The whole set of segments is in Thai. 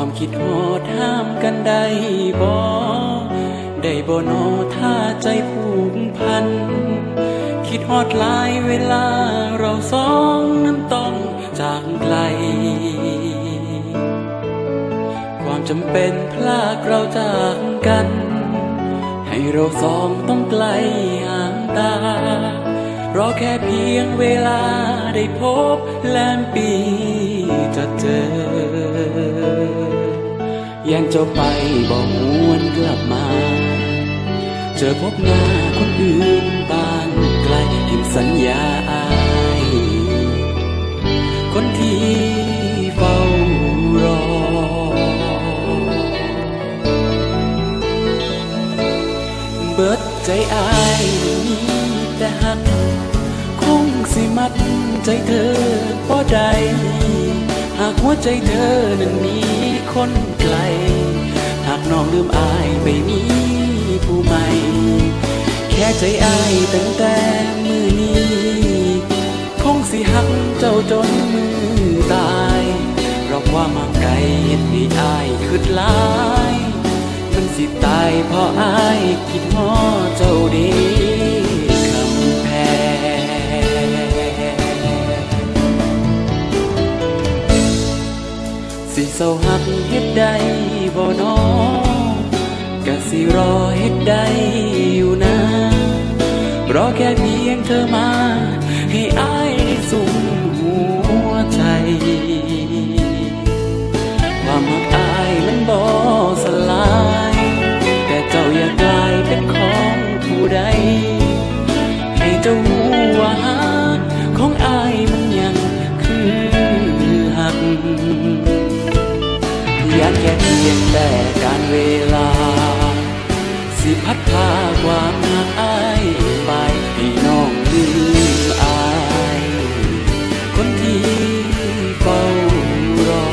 ความคิดฮอดห้ามกันได้บ่ได้บ่นอถ้าใจผูกพัน คิดฮอดหลายเวลาเราสองนั้นต้องจากไกล ความจำเป็นพลากเราจากกัน ให้เราสองต้องไกลห่างตารอแค่เพียงเวลาได้พบแลมปีจะเจอ ยังเจ้าไปบอกหวนกลับมา เจอพบหน้าคนอื่นบ้านไกลเห็นสัญญาอายคนที่เฝ้ารอ เบิดใจอายมีแต่หัก คงสิมัดใจเธอบ่ได้ หากหัวใจเธอนั้นมีคนไกล หากน้องลืมอายไปมีผู้ใหม่ แค่ใจอายตั้งแต่มือนี้คงสิหักเจ้าจนมือตายเพราะความาไกลเห็นให้อายคืดลาย มันสิตายเพราะอายคิดฮอเจ้าเดี ได้บ่นอกะสิรอเฮ็ดได้อยู่นะรอแค่เพียงเธอมา ให้อายได้สุมหัวใจ ความหักอายมันบ่สลาย แต่เจ้าอย่ากลายเป็นของผู้ใด ให้เจ้าหูว่าหักของอาย พียงแต่การเวลา สิพัดพาความหักอายไปให้น้องลืมอาย คนที่เฝ้ารอ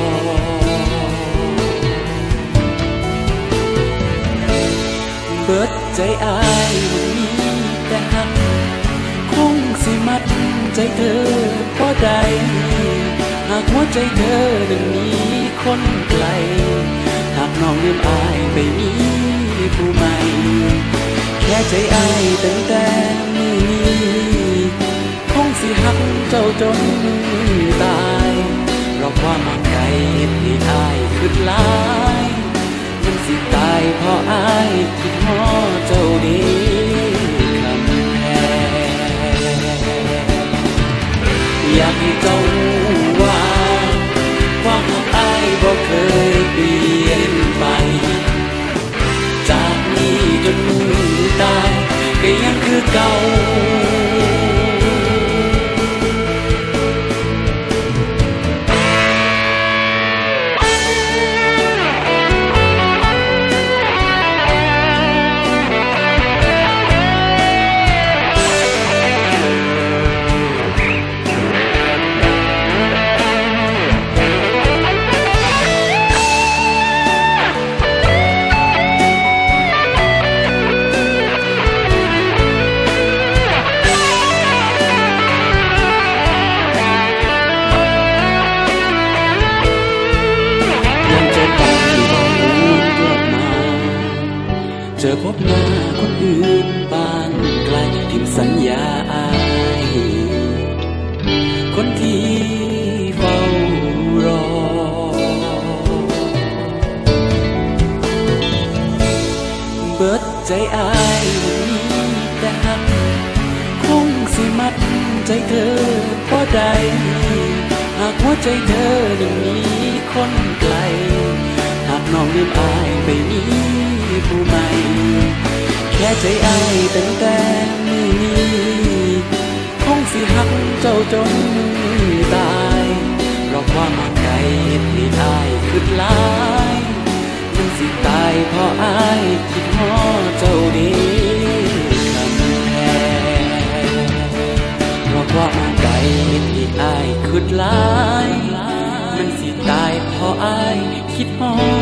เบิดใจอายมันมีแต่หัก คงสิมัดใจเธอบ่ได้หากหัวใจเธอนั้นมีคนไกล น้องลืมอายไปมีผู้ใหม่ แค่ใจอายตั้งแต่มือนี้คงสิหักเจ้าจนตายเพราะความห่างไกลเห็นให้อายคืดลายมันสิตายเพราะอายคิดฮอเจ้าดีคำแพงอยากให้เจ้า ยั เจอพบหน้าคนอื่นบ้านไกลทิมสัญญาอาย คนที่เฝ้ารอ เบิดใจอายวันนี้แต่หักคงสิมัดใจเธอบ่ได้หากหัวใจเธอนั้นมีคนไกล หากน้องลืมอายไปมีผู้ ค่ใจอายตั้งแต่มือนี้คงสิหักเจ้าจนตายเพราะความห่างไกลเห็นให้อายคืดหลายมันสิตายเพราะอายคิดฮอเจ้าดีคำแพงเพราะความห่างไกลเห็นให้อายคืดหลายมันสิตายเพราะอายคิดฮอ